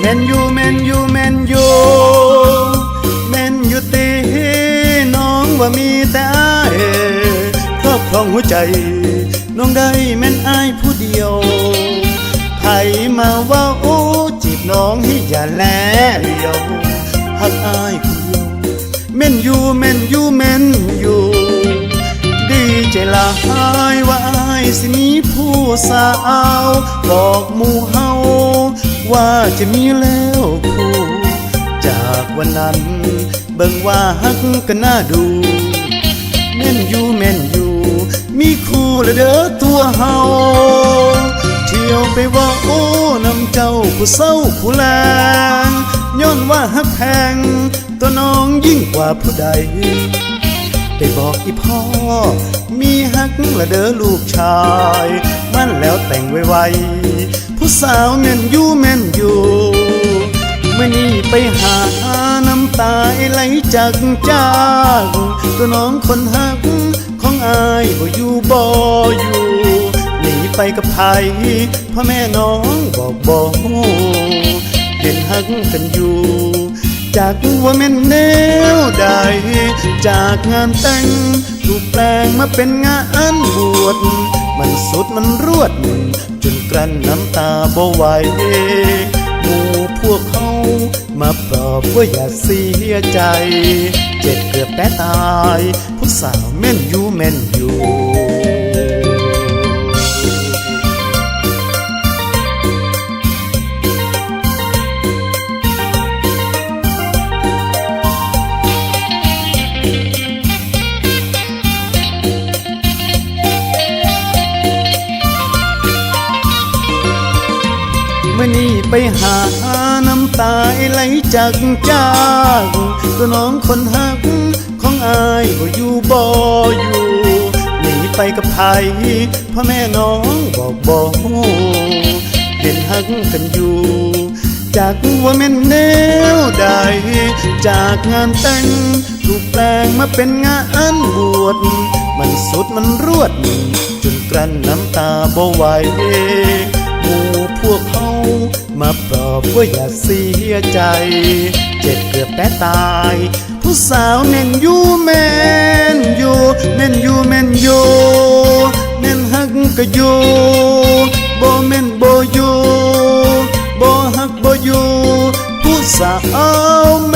แมนยูแมนยูแมนยูแมนยูตีน้องว่ามีแต่อายครอบครองหัวใจ น้องได้แม่นอายผู้เดียวไผมาว่าโอ้จีบน้องให้อย่าแลเลียวหักอายคนเดียวแม่นยูแม่นยูแม่นยูดีใจหลายว่าอายสิมีผู้สาว บอกหมู่เฮา ว่าจะมีแล้วคู่จากวันนั้น เบิ่งว่าฮักกันน่าดู แม่นอยู่แม่นอยู่ มีคู่ละเด้อตัวเฮาเที่ยวไปว่าโอ้นำเจ้าผู้เศร้าผู้แลงย้อนว่าฮักแพงตัวน้องยิ่งกว่าผู้ใด ได้บอกอีพ่อ มีฮักละเด้อลูกชายมันแล้วแต่งไวๆผู้สาวแม่นอยู่แม่นอยู่เมื่อนี้ไปหาน้ำตาไหลจากจากตัวน้องคนฮักของอายบ่อยู่บ่อยู่หนีไปกับไผพ่อแม่น้องบอกบ่เห็นฮักกันอยู่ จากว่าแม่นแนวใด จากงานแต่งถูกแปลงมาเป็นงานบวชมันสุดมันรวด จนกลั้นน้ำตาบ่ไหวหมู่พวกเขามาปลอบว่าอย่าเสียใจ เจ็บเกือบแต่ตาย ผู้สาวแม่นอยู่แม่นอยู่ นี้ไปหาน้ำตาไหลจากจากตัวน้องคนหักของอายบ่อยู่บ่อยู่หนีไปกับไผพ่อแม่น้องบอกบ่เห็นหักกันอยู่ จากว่าแม่นแนวใด จากงานแต่งถูกแปลงมาเป็นงานบวชมันสุดมันรวดจนกลั้นน้ำตาบ่ไหวเขา มาปลอบว่าอย่าเสียใจ เจ็บเกือบแต่ตาย ผู้สาวเม่นยูแมนอยู่แม่นอยู่แมนอยู่แม่นฮักก็อยู่บ่แม่นบ่อยู่บ่ฮักโบอยู่ผู้สาวแม